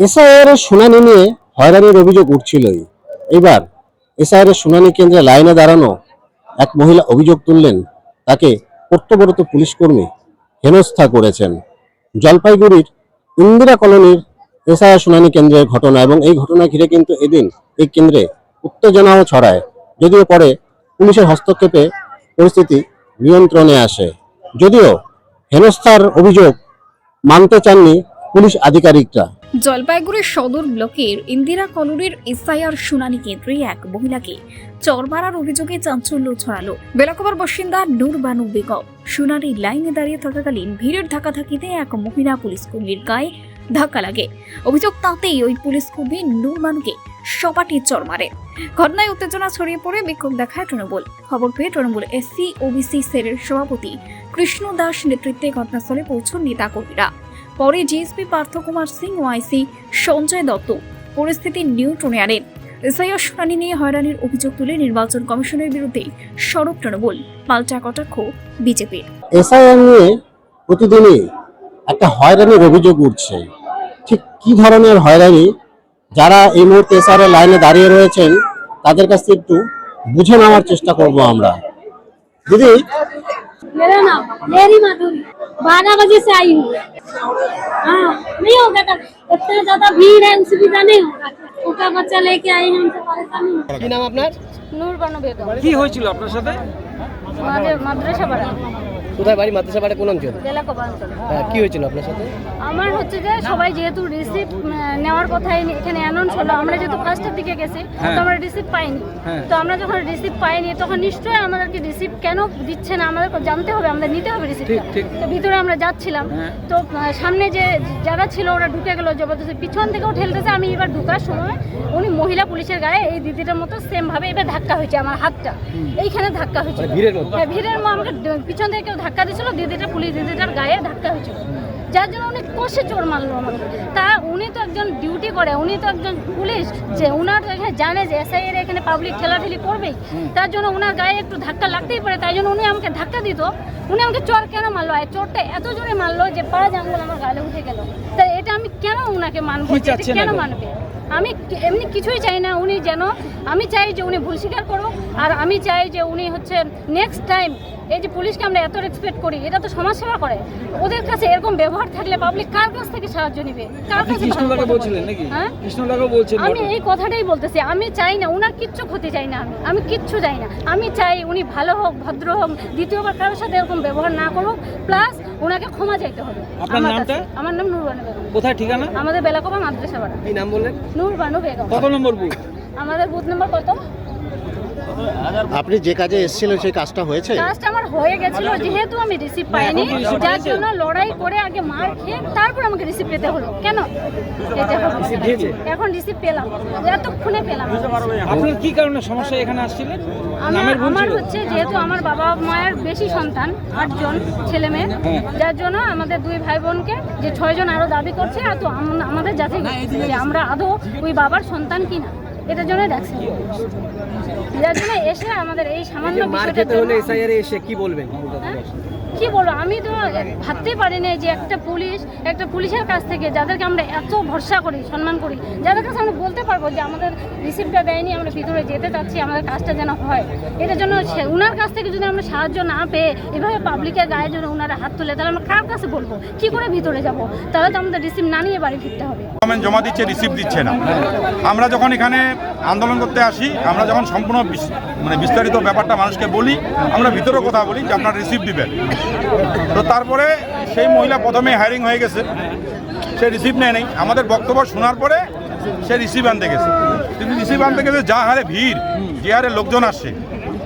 SIR এর শুনানি নিয়ে হয়রানির অভিযোগ উঠছিলই। এবার এসআইআর এর শুনানি কেন্দ্রে লাইনে দাঁড়ানো এক মহিলা অভিযোগ তুললেন, তাকে কর্তব্যরত পুলিশ কর্মী হেনস্থা করেছেন। জলপাইগুড়ির ইন্দিরা কলোনির এসআইআর শুনানি কেন্দ্রের ঘটনা এবং এই ঘটনা ঘিরে কিন্তু এদিন এই কেন্দ্রে উত্তেজনাও ছড়ায়। যদিও পরে পুলিশের হস্তক্ষেপে পরিস্থিতি নিয়ন্ত্রণে আসে। যদিও হেনস্থার অভিযোগ মানতে চাননি পুলিশ আধিকারিকরা। জলপাইগুড়ি সদর ব্লকের ইন্দিরা কলোনির এসআইআর শুনানি কেন্দ্রে এক মহিলাকে চরমারার অভিযোগে চাঞ্চল্য ছড়ালো। বেলাকোবার বাসিন্দা নূর বানু বেগম শুনানির লাইনে দাঁড়িয়ে থাকাকালীন ভিড়ের ধাক্কাধাক্কিতে এক মহিলা পুলিশ কর্মীর গায়ে ধাক্কা লাগে। অভিযোগ তাতেই ওই পুলিশ কর্মী নূর বানুকে সপাটি চর মারে। ঘটনায় উত্তেজনা ছড়িয়ে পড়ে বিক্ষোভ দেখায় তৃণমূল। খবর পেয়ে তৃণমূল এসসি, ওবিসি, সেলের সভাপতি কৃষ্ণ দাস নেতৃত্বে ঘটনাস্থলে পৌঁছন নেতাকর্মীরা। পরে জিএসপি পার্থ কুমার সিং ও আইসি সঞ্জয় দত্ত পরিস্থিতি নিয়ন্ত্রণে আনেন এসআইআর শুনানি নিয়ে হয়রানির অভিযোগ তুলে নির্বাচন কমিশনের বিরুদ্ধে সড়ক তৃণমূল পাল্টা কটাক্ষ বিজেপির এসআইআর নিয়ে প্রতিদিনই একটা হয়রানির অভিযোগ উঠছে ঠিক কি ধরনের হয়রানি যারা এই মুহূর্তে এসআর এর লাইনে দাঁড়িয়ে রয়েছেন তাদের কাছ থেকে একটু বুঝে নেওয়ার চেষ্টা করব আমরা দিদি मेरा नाम मेरी माधुरी बारह बजे से आई हूँ हाँ नहीं होगा तब इतना ज्यादा भीड़ है सुविधा नहीं होगा छोटा बच्चा लेके आए हैं हमसे परेशानी हो কি নাম আপনার नूर बनो बेगम কি হয়েছিল আপনার সাথে আমাদের মাদ্রাসা পাড়া কোথায় বাড়ি? মাদ্রাসা পাড়া কোন অঞ্চল? হ্যাঁ, কি হয়েছিল আপনার সাথে? আমার হচ্ছে যে সবাই যেহেতু রিসিপ্ট নেওয়ার কথা এখানে অ্যানাউন্স হলো আমরা যেহেতু ফার্স্টের দিকে গেছি হ্যাঁ। তো আমরা রিসিপ্ট পাইনি। হ্যাঁ। তো আমরা যখন রিসিপ্ট পাইনি তখন নিশ্চয়ই আমাদেরকে রিসিপ্ট কেন দিচ্ছে না আমাদের জানতে হবে আমাদের নিতে হবে ঠিক। তো ভিতরে আমরা যাচ্ছিলাম। তো সামনে যে যারা ছিল ওরা ঢুকে গেল জবরদস্তি। পিছন থেকেও ঠেলতেছে আমি এবার ঢুকার সময় উনি মহিলা পুলিশের গায়ে এই দিদিটার মতো সেম ভাবে এবার ধাক্কা হয়েছে আমার হাতটা। এইখানে ধাক্কা হয়েছে মানে ভিড়ের মধ্যে? হ্যাঁ ভিড়ের মধ্যে আমাকে পিছন থেকে কেউ ধাক্কা দিয়েছিল দিদিটা পুলিশ দিদিটার গায়ে ধাক্কা হয়েছিল। যার জন্য উনি কষে চোর মারলো আমাকে। তা উনি তো একজন ডিউটি করে উনি তো একজন পুলিশ যে উনার এখানে জানে যে এসআই এর এখানে পাবলিক ঠেলাঠেলি করবেই। তার জন্য ওনার গায়ে একটু ধাক্কা লাগতেই পারে তাই জন্য উনি আমাকে ধাক্কা দিত। উনি আমাকে চোর কেন মারলো? আর চোরটা এত জোরে মারলো যে পাড়া জাঙ্গল আমার গালে উঠে গেল। তা এটা আমি কেন উনাকে মানবো? কেন মানবে? আমি এমনি কিছুই চাই না উনি যেন আমি চাই যে উনি ভুল স্বীকার করুক আর আমি চাই যে উনি হচ্ছে নেক্সট টাইম এই যে পুলিশকে আমরা এত রেসপেক্ট করি এটা তো সমাজসেবা করে। ওদের কাছে এরকম ব্যবহার থাকলে পাবলিক কার কাছ থেকে সাহায্য নেবে? কার কাছে হ্যাঁ? আমি এই কথাটাই বলতেছি আমি চাই না উনার কিচ্ছু ক্ষতি চাই না আমি আমি কিচ্ছু চাই না। আমি চাই উনি ভালো হোক ভদ্র হোক দ্বিতীয়বার কারোর সাথে এরকম ব্যবহার না করুক প্লাস ওনাকে ক্ষমা চাইতে হবে। আপনার আমার নামটা? আমার নাম নূরবানু বেগম। কোথায় ঠিকানা? আমাদের বেলাকোবা মাদ্রাসা পাড়া। কি নাম বললেন? নূরবানু বেগম। কত নম্বর বুথ? আমাদের বুথ নম্বর কত? আপনি যে কাজে এসেছিলেন সেই কাজটা হয়েছে? কাজটা আমার হয়ে গেছিল যেহেতু আমি রিসিভ পাইনি যার জন্য লড়াই করে আগে মার খেয়ে তারপর আমাকে রিসিভ পেতে হলো। কেন। এখন রিসিভ পেলাম। এতক্ষণে পেলাম। আপনার কি কারণে সমস্যা এখানে আসছিলেন? আমার আমার হচ্ছে যেহেতু আমার বাবা মায়ের বেশি সন্তান আটজন ছেলে মেয়ে হ্যাঁ। যার জন্য আমাদের দুই ভাই বোনকে যে ছয়জন আরও দাবি করছে আর তো আমাদের যাতে আমরা আদৌ ওই বাবার সন্তান কিনা। এটার জন্য দেখছি যার জন্য এসে আমাদের এই সামান্য খেতে হলে এসআইআর এসে কি বলবেন? হ্যাঁ? কি বলব? আমি তো ভাবতেই পারি না যে একটা পুলিশ একটা পুলিশের কাছ থেকে যাদেরকে আমরা এত ভরসা করি সম্মান করি যাদের কাছে আমরা বলতে পারব যে আমাদের রিসিপ্টটা দেয়নি আমরা ভিতরে যেতে চাচ্ছি আমাদের কাজটা যেন হয়। এটার জন্য সে- উনার কাছ থেকে যদি আমরা সাহায্য না পেয়ে এভাবে পাবলিকের গায়ে যদি ওনারা হাত তুলে তাহলে আমরা কার কাছে বলব? কি করে ভিতরে যাব? তাহলে তো আমাদের রিসিপ্ট না নিয়ে বাড়ি ফিরতে হবে। গভর্নমেন্ট জমা দিচ্ছে রিসিভ দিচ্ছে না। আমরা যখন এখানে আন্দোলন করতে আসি, আমরা যখন সম্পূর্ণ মানে বিস্তারিত ব্যাপারটা মানুষকে বলি, আমরা ভিতরেও কথা বলি যে আপনার রিসিভ দিবেন। তো তারপরে সেই মহিলা প্রথমে হায়ারিং হয়ে গেছে। সে রিসিভ নেয় নেই। আমাদের বক্তব্য শোনার পরে সে রিসিভ আনতে গেছে। কিন্তু রিসিভ আনতে গেছে, যা হারে ভিড়, যে হারে লোকজন আসছে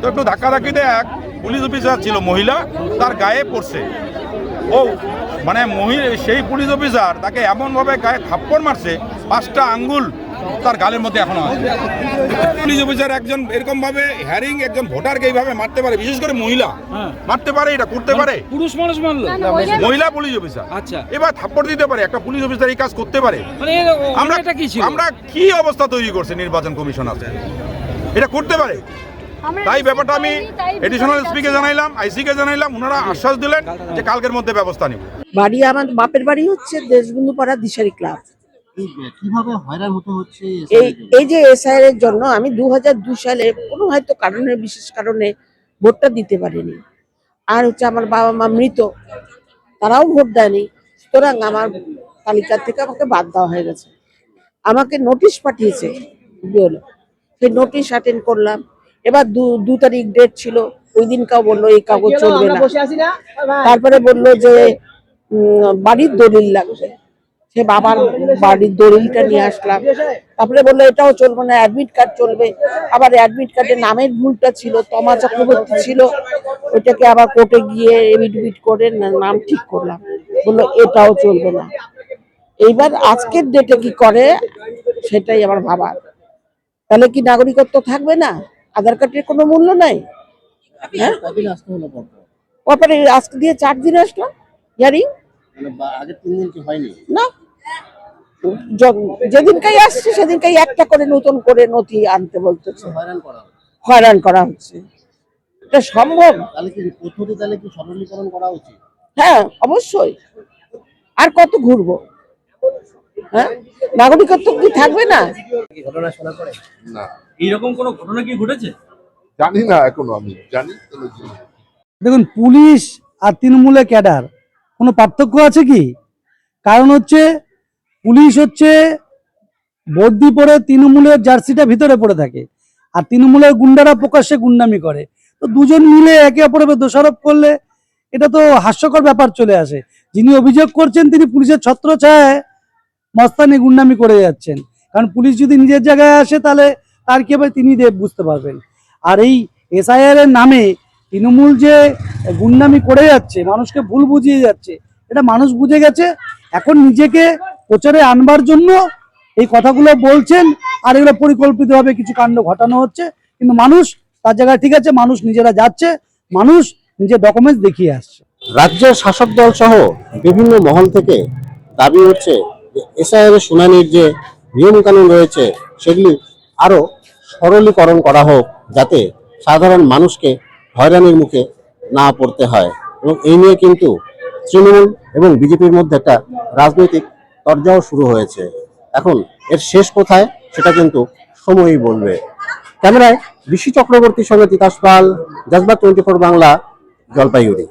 তো একটু ধাক্কাধাক্কিতে এক পুলিশ অফিসার ছিল মহিলা, তার গায়ে পড়ছে। ও মানে মহিলা সেই পুলিশ অফিসার তাকে এমনভাবে গায়ে থাপ্পড় মারছে পাঁচটা আঙ্গুল তার গালের মধ্যে এখনও আছে। পুলিশ অফিসার একজন এরকম ভাবে হ্যারিং একজন ভোটারকে এইভাবে মারতে পারে বিশেষ করে মহিলা। হ্যাঁ। মারতে পারে এটা করতে পারে। পুরুষ মানুষ ওই- মহিলা পুলিশ অফিসার। আচ্ছা। এবার থাপ্পড় দিতে পারে একটা পুলিশ অফিসার এই কাজ করতে পারে। মানে আমরা এটা কি ছিল? আমরা কি অবস্থা তৈরি করছে নির্বাচন কমিশন আছে? এটা করতে পারে। তাই ব্যাপারটা আমি এডিশনাল এসপিকে। জানাইলাম আইসিকে জানাইলাম ওনারা আশ্বাস দিলেন যে কালকের মধ্যে ব্যবস্থা নেব। বাড়ি আমার বাপের বাড়ি হচ্ছে দেশবন্ধু পাড়া দিশারি ক্লাব। এই কীভাবে হয়রান হতে হচ্ছে এই এই যে এসআইআর এর জন্য আমি দু দু সালে কোনো হয়তো কারণে বিশেষ কারণে ভোটটা দিতে পারিনি। আর হচ্ছে আমার বাবা মা মৃত তারাও ভোট দেয়নি। সুতরাং আমার তালিকা থেকে আমাকে বাদ দেওয়া হয়ে গেছে। আমাকে নোটিশ পাঠিয়েছে বিওলো সেই নোটিশ অ্যাটেন্ড করলাম। এবার দু দু তারিখ ডেট ছিল ওই দিনকাও বলল এই কাগজ চলবে না। তারপরে বলল যে বাড়ির দলিল লাগবে। সে বাবার বাড়ির দলিলটা নিয়ে আসলাম। তারপরে বলল এটাও চলবে না অ্যাডমিট কার্ড চলবে। আবার অ্যাডমিট কার্ডে নামের ভুলটা ছিল তমা চক্রবর্তী ছিল। ওইটাকে আবার কোর্টে গিয়ে এভিডভিট করে নাম ঠিক করলাম। বলল এটাও চলবে না। এইবার আজকের ডেটে কি করে? সেটাই আমার ভাবার তাহলে কি নাগরিকত্ব থাকবে না? আধার কার্ডের কোনো মূল্য নাই? হ্যাঁ? কদিন আসতে হলো আজকে দিয়ে চার দিন আসলাম হিয়ারিং মানে বা- আগের তিন দিন কি হয়নি? না। যেদিনকাই আসছে সেদিনকাই একটা করে নতুন করে নথি আনতে বলতেছে। হয়রান করা হচ্ছে। হয়রান করা হচ্ছে। এটা সম্ভব? তাহলে কি তাহলে কি করা উচিত? হ্যাঁ অবশ্যই। আর কত ঘুরবো? হ্যাঁ? নাগরিকত্ব কি থাকবে না? কি ঘটনা শোনা পড়ে? না। এইরকম কোনো ঘটনা কি ঘটেছে? জানি না এখনও আমি। জানি দেখুন পুলিশ আর তৃণমূলের ক্যাডার কোনো পার্থক্য আছে কি? কারণ হচ্ছে পুলিশ হচ্ছে বর্দি পরে তৃণমূলের জার্সিটা ভিতরে পড়ে থাকে। আর তৃণমূলের গুন্ডারা প্রকাশ্যে গুন্ডামি করে। তো দুজন মিলে একে অপরের দোষারোপ করলে এটা তো হাস্যকর ব্যাপার চলে আসে। যিনি অভিযোগ করছেন তিনি পুলিশের ছত্র ছায় মস্তানি গুন্ডামি করে যাচ্ছেন। কারণ পুলিশ যদি নিজের জায়গায় আসে তাহলে তার কি হবে? তিনি দে- বুঝতে পারবেন। আর এই এসআইআর এর নামে তৃণমূল যে গুন্ডামি করে যাচ্ছে, মানুষকে ভুল বুঝিয়ে যাচ্ছে, এটা মানুষ বুঝে গেছে, এখন নিজেকে প্রচারে আনবার জন্য এই কথাগুলো বলছেন, আর এগুলো পরিকল্পিতভাবে কিছু কাণ্ড ঘটানো হচ্ছে, কিন্তু মানুষ তার জায়গায় ঠিক আছে, মানুষ নিজেরা যাচ্ছে, মানুষ নিজের ডকুমেন্টস দেখিয়ে আসছে। রাজ্যের শাসক দল সহ বিভিন্ন মহল থেকে দাবি হচ্ছে যে এসআইআর শুনানির যে নিয়ম কানুন রয়েছে, সেগুলি আরও সরলীকরণ করা হোক, যাতে সাধারণ মানুষকে হয়রানির মুখে না পড়তে হয়। এবং এই নিয়ে কিন্তু তৃণমূল এবং বিজেপির মধ্যে একটা রাজনৈতিক তরজাও শুরু হয়েছে। এখন এর শেষ কোথায় সেটা কিন্তু সময়ই বলবে। ক্যামেরায় ঋষি চক্রবর্তীর সঙ্গে তিতাস পাল জাজবা টোয়েন্টি ফোর বাংলা, জলপাইগুড়ি।